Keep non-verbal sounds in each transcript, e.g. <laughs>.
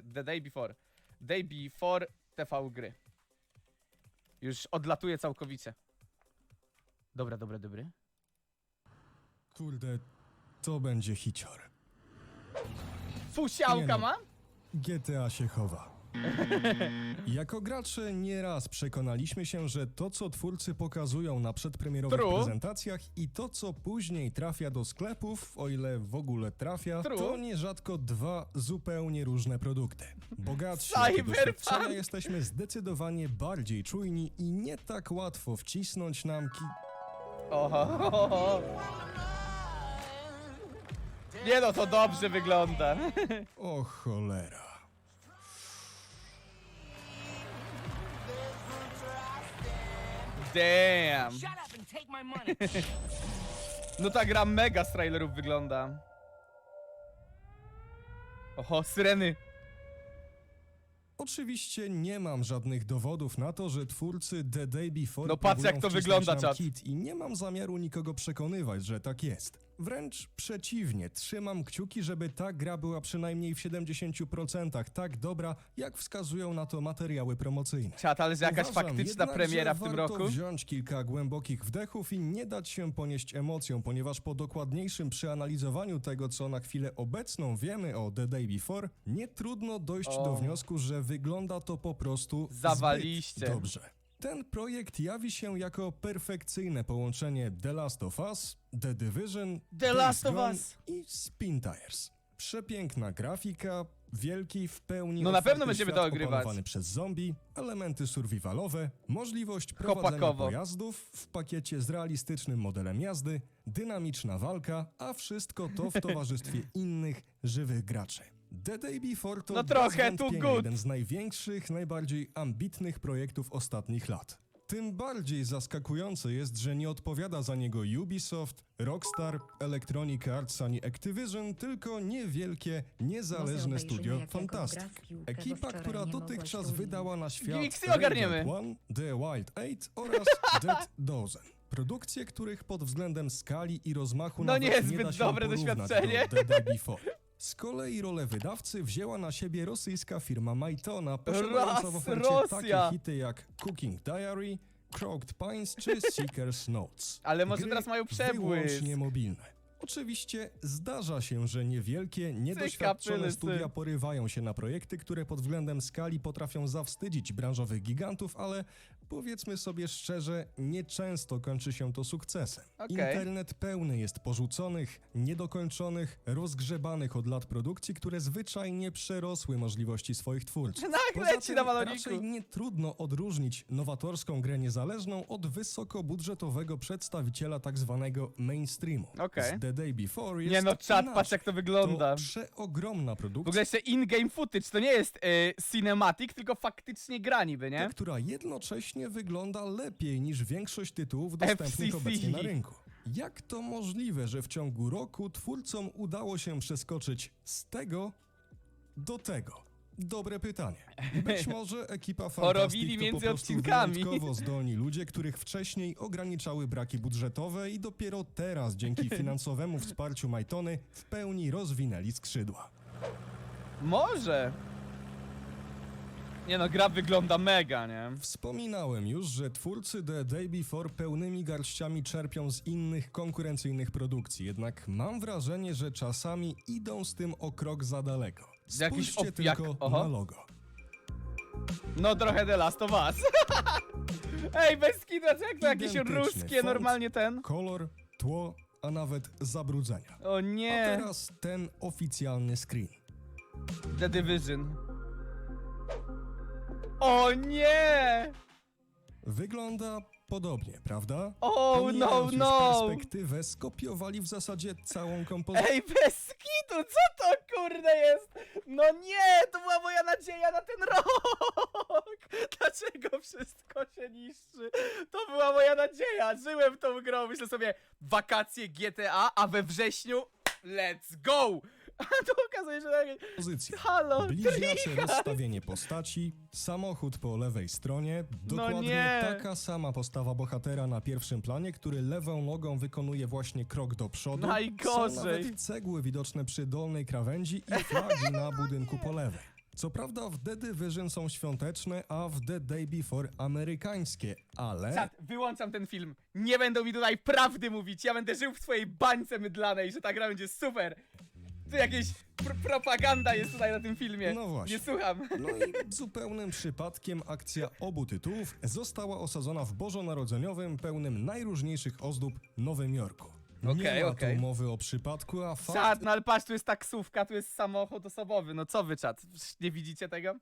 The day before. Day before TV gry. Już odlatuje całkowicie. Dobra, dobra, dobry. Kurde, to będzie hicior. Fusiałka no. ma? GTA się chowa. <laughs> Jako gracze nieraz przekonaliśmy się, że to, co twórcy pokazują na przedpremierowych True. prezentacjach i to, co później trafia do sklepów, o ile w ogóle trafia, True. to nierzadko dwa zupełnie różne produkty. Bogatsi Cyberpunk. jak doświadczenia jesteśmy zdecydowanie bardziej czujni i nie tak łatwo wcisnąć nam ki... Oho. Nie no, to dobrze wygląda. O cholera. Damn. Shut up and take my money. <laughs> No ta gra mega z trailerów wygląda. Oho, syreny. Oczywiście nie mam żadnych dowodów na to, że twórcy The Day Before No patrz, próbują jak to wcisnąć wygląda, nam czat. Kit i nie mam zamiaru nikogo przekonywać, że tak jest. Wręcz przeciwnie, trzymam kciuki, żeby ta gra była przynajmniej w 70% tak dobra, jak wskazują na to materiały promocyjne. Czat, ale że jakaś Uważam faktyczna jednak, premiera że w tym warto roku? wziąć kilka głębokich wdechów i nie dać się ponieść emocjom, ponieważ po dokładniejszym przeanalizowaniu tego, co na chwilę obecną wiemy o The Day Before, nie trudno dojść O. do wniosku, że wygląda to po prostu Zawaliście. zbyt dobrze. Ten projekt jawi się jako perfekcyjne połączenie The Last of Us, The Division, The Days Last of Gone Us. i Spin Tires. Przepiękna grafika, wielki w pełni No na pewno będziemy świat to ogrywać. opanowany przez zombie, elementy survivalowe, możliwość prowadzenia Chłopakowo. pojazdów w pakiecie z realistycznym modelem jazdy, dynamiczna walka, a wszystko to w <laughs> towarzystwie innych, żywych graczy. The Day Before to No bez trochę too wątpienia good. jeden z największych, najbardziej ambitnych projektów ostatnich lat. Tym bardziej zaskakujące jest, że nie odpowiada za niego Ubisoft, Rockstar, Electronic Arts ani Activision, tylko niewielkie, niezależne studio Fantastic. gra w piłkę, Ekipa, wczoraj która nie dotychczas wydała na świat ogarniemy. One, The Wild Eight oraz <laughs> Dead Dozen. Produkcje, których pod względem skali i rozmachu No nawet niezbyt nie da się dobre porównać doświadczenie. Do The Day Before. Z kolei rolę wydawcy wzięła na siebie rosyjska firma Majtona, posiadająca w ofercie Rosja. takie hity jak Cooking Diary, Croaked Pines czy <laughs> Seeker's Notes. Ale może Gry teraz mają przebłysk. Wyłącznie mobilne. Oczywiście zdarza się, że niewielkie, Cyka, niedoświadczone studia porywają się na projekty, które pod względem skali potrafią zawstydzić branżowych gigantów, ale powiedzmy sobie szczerze, nieczęsto kończy się to sukcesem. Okej. Internet pełny jest porzuconych, niedokończonych, rozgrzebanych od lat produkcji, które zwyczajnie przerosły możliwości swoich twórców. Nagle ci na baloniku. raczej nie trudno odróżnić nowatorską grę niezależną od wysokobudżetowego przedstawiciela tak zwanego mainstreamu. Okej. Z The Day Before jest Nie no, czat, inaczej. patrz jak to wygląda. To przeogromna W produkcja, ogóle jeszcze in-game footage, to nie jest y, cinematic, tylko faktycznie gra niby, nie? która jednocześnie wygląda lepiej niż większość tytułów dostępnych FCC. obecnie na rynku. Jak to możliwe, że w ciągu roku twórcom udało się przeskoczyć z tego do tego? Dobre pytanie. Być <laughs> może ekipa Porobili Fantastic to po między prostu odcinkami. wyjątkowo zdolni ludzie, których wcześniej ograniczały braki budżetowe i dopiero teraz dzięki <laughs> finansowemu wsparciu Majtony w pełni rozwinęli skrzydła. Może. Nie no, gra wygląda mega, nie? Wspominałem już, że twórcy The Day Before pełnymi garściami czerpią z innych konkurencyjnych produkcji, jednak mam wrażenie, że czasami idą z tym o krok za daleko. Jakiś Spójrzcie op- jak- tylko oho. na logo. No trochę The Last of Us. <laughs> Ej, bez a co jak to jakieś Identyczny ruskie font, normalnie ten? Kolor, tło, a nawet zabrudzenia. O A nie, teraz ten oficjalny screen. The Division. O nie! Wygląda podobnie, prawda? O, Pomijając no, już no! perspektywę skopiowali w zasadzie całą kompozycję. Ej, bez kitu, co to kurde jest? No nie, to była moja nadzieja na ten rok! <laughs> Dlaczego wszystko się niszczy? To była moja nadzieja, żyłem w tą grą, myślę sobie, wakacje GTA, a we wrześniu, let's go! A tu okazuje się, że... Pozycja. Halo, Bliźniacze rozstawienie postaci, samochód po lewej stronie, dokładnie No nie. taka sama postawa bohatera na pierwszym planie, który lewą nogą wykonuje właśnie krok do przodu. Najgorzej. Są nawet cegły widoczne przy dolnej krawędzi i flagi na <laughs> budynku po lewej. Co prawda w The Division są świąteczne, a w The Day Before amerykańskie, ale... Czad, wyłączam ten film. Nie będą mi tutaj prawdy mówić. Ja będę żył w swojej bańce mydlanej, że ta gra będzie super. Tu jakieś pr propaganda jest tutaj na tym filmie. No właśnie. Nie słucham. No i zupełnym przypadkiem akcja obu tytułów została osadzona w bożonarodzeniowym, pełnym najróżniejszych ozdób Nowym Jorku. Okej, Nie ma okej. tu mowy o przypadku, a fakt Czad, no ale patrz, tu jest taksówka, tu jest samochód osobowy. No co wy, czad? Nie widzicie tego?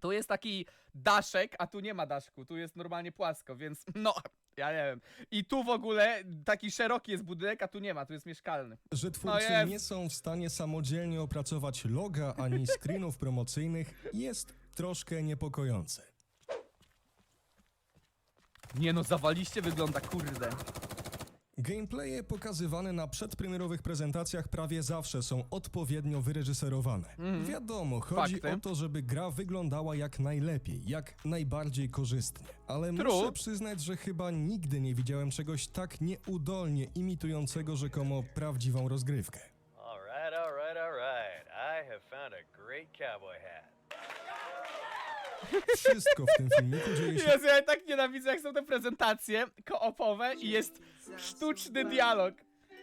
Tu jest taki daszek, a tu nie ma daszku. Tu jest normalnie płasko, więc no, ja nie wiem. I tu w ogóle taki szeroki jest budynek, a tu nie ma, tu jest mieszkalny. że twórcy jest. nie są w stanie samodzielnie opracować loga ani <laughs> screenów promocyjnych jest troszkę niepokojące. Nie no, zawaliście wygląda, kurde. Gameplaye pokazywane na przedpremierowych prezentacjach prawie zawsze są odpowiednio wyreżyserowane. Wiadomo, chodzi. Fakty. o to, żeby gra wyglądała jak najlepiej, jak najbardziej korzystnie. Ale True. muszę przyznać, że chyba nigdy nie widziałem czegoś tak nieudolnie imitującego rzekomo prawdziwą rozgrywkę. All right, all right, all right. I have found a great cowboy hat. Wszystko w tym filmiku dzieje się Jezu, ja tak nienawidzę, jak są te prezentacje koopowe i jest sztuczny dialog.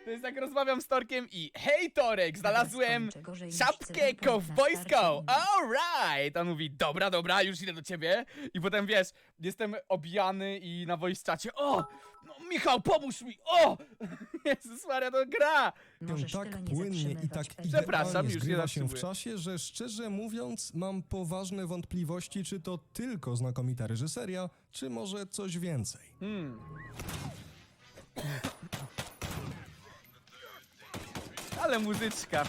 To jest jak rozmawiam z Torkiem i Hej Torek, znalazłem skończę gorzej niż czapkę kowbojską. Alright! On mówi, dobra, dobra, już idę do ciebie. I potem wiesz, jestem obijany i na voice czacie, o! No Michał, pomóż mi! O! <laughs> Jezus Maria, to gra! Możesz tak tyle nie płynnie i zatrzymywać tak. Przepraszam, idealnie już nie zgrywa się w zatrzymuję. czasie, że szczerze mówiąc mam poważne wątpliwości, czy to tylko znakomita reżyseria, czy może coś więcej. Ale muzyczka.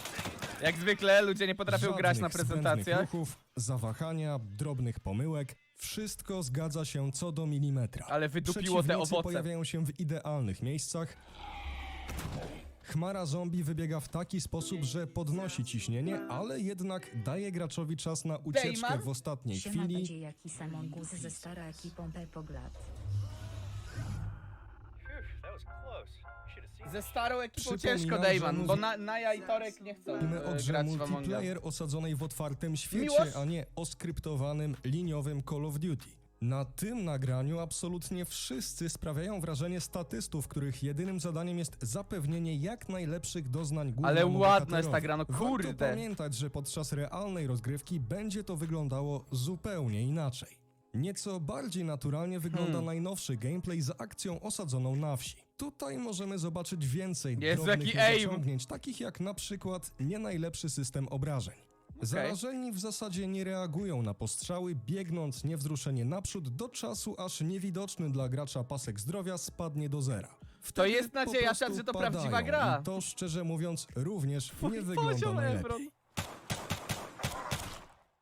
Jak zwykle ludzie nie potrafią grać na Żadnych zbędnych prezentacjach. ruchów, zawahania, drobnych pomyłek. Wszystko zgadza się co do milimetra. Ale wydupiło te Przeciwnicy owoce. pojawiają się w idealnych miejscach. Chmara zombie wybiega w taki sposób, że podnosi ciśnienie, ale jednak daje graczowi czas na ucieczkę Dejman? w ostatniej Siema chwili. będzie jaki samongus ze stara ekipą Pepoglat. Ze starą ekipą Przypominam, ciężko, że Dayman, bo na, Naja i Torek nie chcą Mówimy o e, grać w Among Us. multiplayer osadzonej w otwartym świecie, Miłość? a nie oskryptowanym, liniowym Call of Duty. Na tym nagraniu absolutnie wszyscy sprawiają wrażenie statystów, których jedynym zadaniem jest zapewnienie jak najlepszych doznań głównemu Ale ładna jest ta bohaterowi. gra, no Warto kurde. pamiętać, że podczas realnej rozgrywki będzie to wyglądało zupełnie inaczej. Nieco bardziej naturalnie wygląda Hmm. najnowszy gameplay z akcją osadzoną na wsi. Tutaj możemy zobaczyć więcej Jezu, drobnych jaki aim! zaciągnięć, takich jak na przykład nie najlepszy system obrażeń. Zarażeni w zasadzie nie reagują na postrzały, biegnąc niewzruszenie naprzód do czasu, aż niewidoczny dla gracza pasek zdrowia spadnie do zera. Wtedy jest po nadzieja, prostu że to padają prawdziwa gra. I to szczerze mówiąc również nie wygląda najlepiej.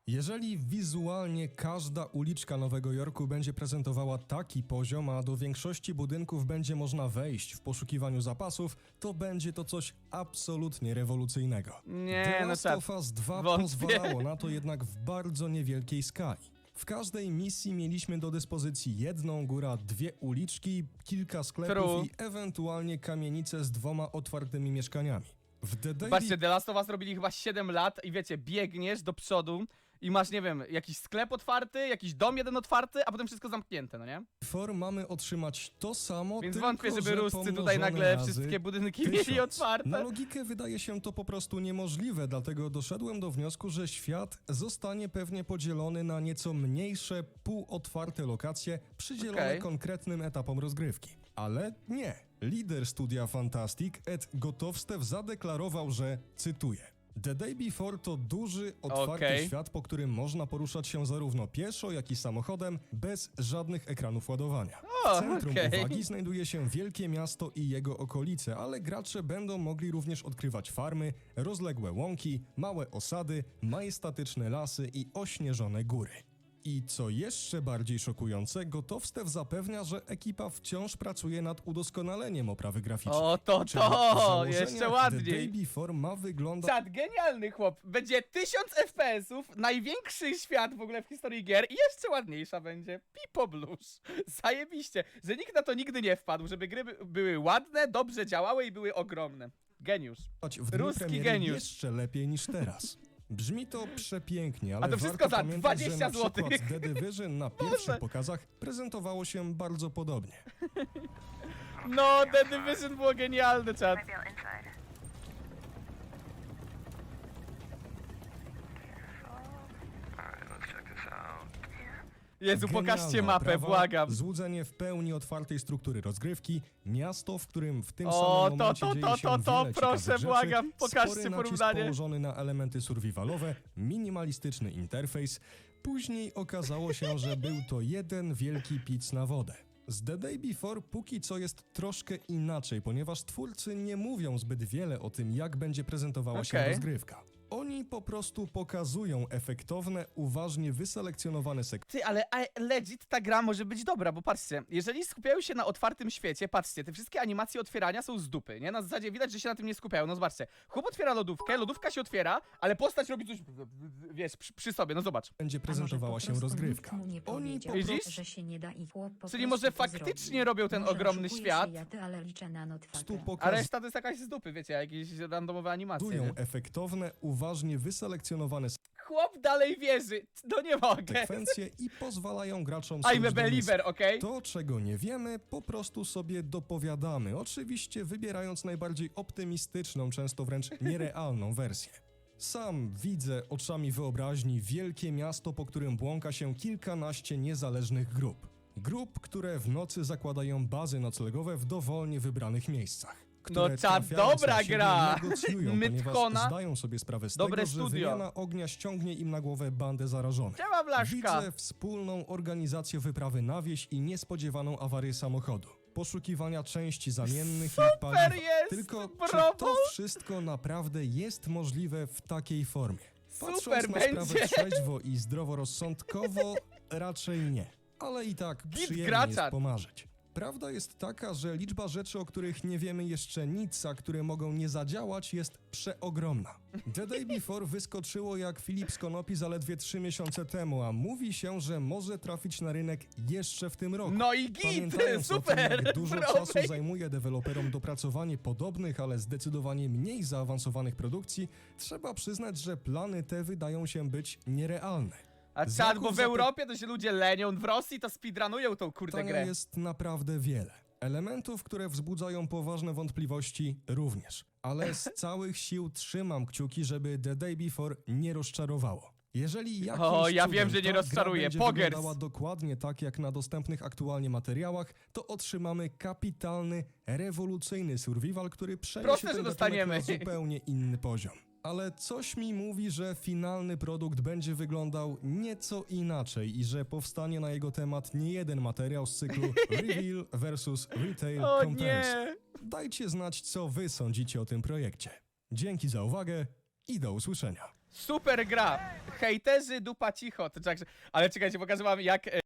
Jeżeli wizualnie każda uliczka Nowego Jorku będzie prezentowała taki poziom, a do większości budynków będzie można wejść w poszukiwaniu zapasów, to będzie to coś absolutnie rewolucyjnego. Nie, The no Last czad. of Us 2 Wątpię. pozwalało na to jednak w bardzo niewielkiej skali. W każdej misji mieliśmy do dyspozycji jedną, góra dwie uliczki, kilka sklepów True. i ewentualnie kamienicę z dwoma otwartymi mieszkaniami. W The Daily Patrzcie, The Last of Us robili chyba 7 lat i wiecie, biegniesz do przodu i masz, nie wiem, jakiś sklep otwarty, jakiś dom jeden otwarty, a potem wszystko zamknięte, no nie? Before mamy otrzymać to samo, Więc tylko, wątpię, żeby że Ruscy tutaj pomnożone nagle razy wszystkie budynki tysiąc. mieli otwarte. Na logikę wydaje się to po prostu niemożliwe, dlatego doszedłem do wniosku, że świat zostanie pewnie podzielony na nieco mniejsze, półotwarte lokacje przydzielone Okej. konkretnym etapom rozgrywki. Ale nie. Lider studia Fantastic, Ed Gotowstew, zadeklarował, że, cytuję, The Day Before to duży, otwarty Okej. świat, po którym można poruszać się zarówno pieszo, jak i samochodem, bez żadnych ekranów ładowania. O, W centrum okej. uwagi znajduje się wielkie miasto i jego okolice, ale gracze będą mogli również odkrywać farmy, rozległe łąki, małe osady, majestatyczne lasy i ośnieżone góry. I co jeszcze bardziej szokujące, Gotowstew zapewnia, że ekipa wciąż pracuje nad udoskonaleniem oprawy graficznej. O, to, Czyli w to! założeniach Jeszcze The Day ładniej. Before ma wyglądać Czad, genialny chłop. Będzie 1000 FPS-ów, największy świat w ogóle w historii gier i jeszcze ładniejsza będzie. Pipo Blues. <laughs> Zajebiście, że nikt na to nigdy nie wpadł, żeby gry by, były ładne, dobrze działały i były ogromne. Geniusz. w dniu Ruski premiery geniusz. jeszcze lepiej niż teraz. Brzmi to przepięknie, ale A to wszystko warto za pamiętać, 20 że na złotych. przykład The Division na pierwszych pokazach prezentowało się bardzo podobnie. No, The Division było genialne, czat. Out inside. Alright, let's check this out. Jezu, pokażcie Genialna mapę, oprawa, błagam. Złudzenie w pełni otwartej struktury rozgrywki, miasto, w którym w tym O, samym to, momencie to, dzieje to, się to, to, wiele proszę, ciekawych błagam, rzeczy, pokażcie spory nacisk porównanie. położony na elementy survivalowe, minimalistyczny interfejs. Później okazało się, że był to jeden wielki pic na wodę. Z The Day Before póki co jest troszkę inaczej, ponieważ twórcy nie mówią zbyt wiele o tym, jak będzie prezentowała się Okej. rozgrywka. Oni po prostu pokazują efektowne, uważnie wyselekcjonowane sekwencje Ty, ale a, legit ta gra może być dobra, bo patrzcie, jeżeli skupiają się na otwartym świecie, patrzcie, te wszystkie animacje otwierania są z dupy, nie? Na zasadzie widać, że się na tym nie skupiają. No zobaczcie, chłop otwiera lodówkę, lodówka się otwiera, ale postać robi coś, wiesz, przy, przy sobie, no zobacz. będzie prezentowała się rozgrywka. Oni po Widzisz? że się nie da i chłop po Czyli prostu może to faktycznie zrobił. robią ten Może ogromny świat? Sejaty, ale liczę na. A pokazują reszta to jest jakaś z dupy, wiecie, jakieś randomowe animacje. nie? efektowne, uważnie wyselekcjonowane Chłop dalej wierzy, no nie mogę. sekwencje i <laughs> pozwalają graczom I'm a służyć believer, okej? To, czego nie wiemy, po prostu sobie dopowiadamy, oczywiście wybierając najbardziej optymistyczną, często wręcz <laughs> nierealną wersję. Sam widzę oczami wyobraźni wielkie miasto, po którym błąka się kilkanaście niezależnych grup. Grup, które w nocy zakładają bazy noclegowe w dowolnie wybranych miejscach. Które czad, trafiając dobra na siebie gra. negocjują, ponieważ zdają sobie sprawę z Dobre tego, że studio. wymiana ognia ściągnie im na głowę bandę zarażonych. Siema, Blaszka. Widzę wspólną organizację wyprawy na wieś i niespodziewaną awarię samochodu. Poszukiwania części zamiennych i paliwa. jest, Tylko czy brawo. to wszystko naprawdę jest możliwe w takiej formie? Patrząc Super na będzie. sprawę trzeźwo i zdroworozsądkowo, raczej nie. Ale i tak przyjemnie gracza. jest pomarzyć. Prawda jest taka, że liczba rzeczy, o których nie wiemy jeszcze nic, a które mogą nie zadziałać, jest przeogromna. The Day Before wyskoczyło jak Filip z Konopi zaledwie 3 miesiące temu, a mówi się, że może trafić na rynek jeszcze w tym roku. No i git, tym, super, jak dużo bro, czasu zajmuje deweloperom dopracowanie podobnych, ale zdecydowanie mniej zaawansowanych produkcji, trzeba przyznać, że plany te wydają się być nierealne. A czad, bo w Europie to się ludzie lenią, w Rosji to speedrunują tą kurde Pytania grę. jest naprawdę wiele. Elementów, które wzbudzają poważne wątpliwości również. Ale z <laughs> całych sił trzymam kciuki, żeby The Day Before nie rozczarowało. Jeżeli jakimś O, ja cudem wiem, że nie ta gra rozczaruje. będzie Pogers. wyglądała dokładnie tak, jak na dostępnych aktualnie materiałach, to otrzymamy kapitalny, rewolucyjny survival, który przeniesie Proste, ten że gatunek dostaniemy. na zupełnie inny poziom. Ale coś mi mówi, że finalny produkt będzie wyglądał nieco inaczej i że powstanie na jego temat nie jeden materiał z cyklu <laughs> Reveal vs Retail O Comparison. nie! Dajcie znać, co wy sądzicie o tym projekcie. Dzięki za uwagę i do usłyszenia. Super gra! Hejterzy dupa cicho. To czekaj, ale czekajcie, pokażę wam jak e,